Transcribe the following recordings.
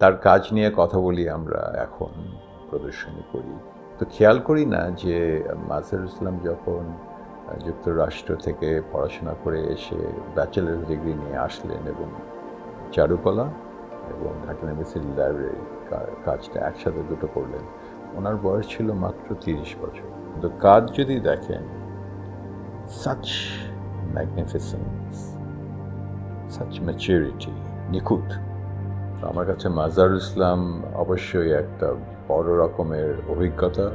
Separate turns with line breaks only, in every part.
তার কাজ নিয়ে কথা বলি আমরা এখন, প্রদর্শনী করি। তো খেয়াল করি না যে মাজার ইসলাম যখন যুক্তরাষ্ট্র থেকে পড়াশোনা করে এসে ব্যাচেলার ডিগ্রি নিয়ে আসলেন এবং চারুকলা এবং ঢাকা ইউনিভার্সিটি লাইব্রেরি কাজটা একসাথে দুটো করলেন, ওনার বয়স ছিল মাত্র তিরিশ বছর। কিন্তু কাজ যদি দেখেন সাচ ম্যাগনিফিসেন্স সাচ ম্যাচুরিটি নিখুঁত। আমার কাছে মাজার ইসলাম অবশ্যই একটা বড় রকমের অভিজ্ঞতা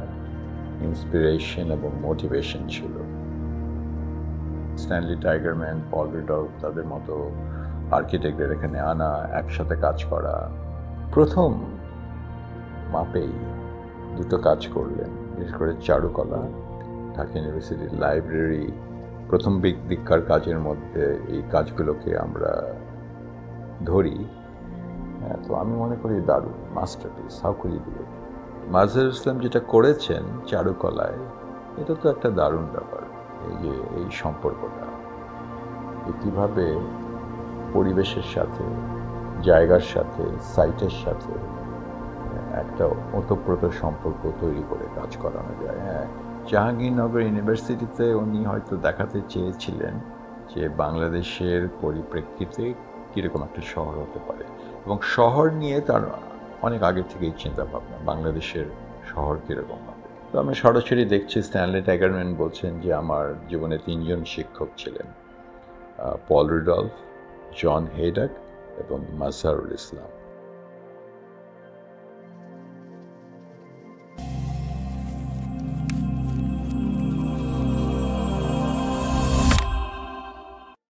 ইন্সপিরেশন এবং মোটিভেশন ছিল। স্ট্যানলি টাইগারম্যান পল রিডল তাদের মতো আর্কিটেক্টদের এখানে আনা, একসাথে কাজ করা, প্রথম মাপেই দুটো কাজ করলেন। বিশেষ করে চারুকলা, ঢাকা ইউনিভার্সিটির লাইব্রেরি প্রথম দিক দিককার কাজের মধ্যে এই কাজগুলোকে আমরা ধরি। তো আমি মনে করি দারুণ মাস্টারপিস সাউকুলি দিয়ে মাজার ইসলাম যেটা করেছেন চারুকলায়, এটা তো একটা দারুণ ব্যাপার, এই যে এই সম্পর্কটা। কীভাবে পরিবেশের সাথে, জায়গার সাথে সাইটের সাথে একটা ওতপ্রোত সম্পর্ক তৈরি করে কাজ করানো যায় হ্যাঁ। জাহাঙ্গীরনগর ইউনিভার্সিটিতে উনি হয়তো দেখাতে চেয়েছিলেন যে বাংলাদেশের পরিপ্রেক্ষিতে কীরকম একটা শহর হতে পারে। এবং শহর নিয়ে তার অনেক আগে থেকেই চিন্তা ভাবনা, বাংলাদেশের শহর কীরকম হবে? তো আমি সরাসরি দেখছি স্ট্যানলি টাইগারম্যান বলছেন যে আমার জীবনে তিনজন শিক্ষক ছিলেন পল রিডলফ জন হেডাক এবং মাসারুল ইসলাম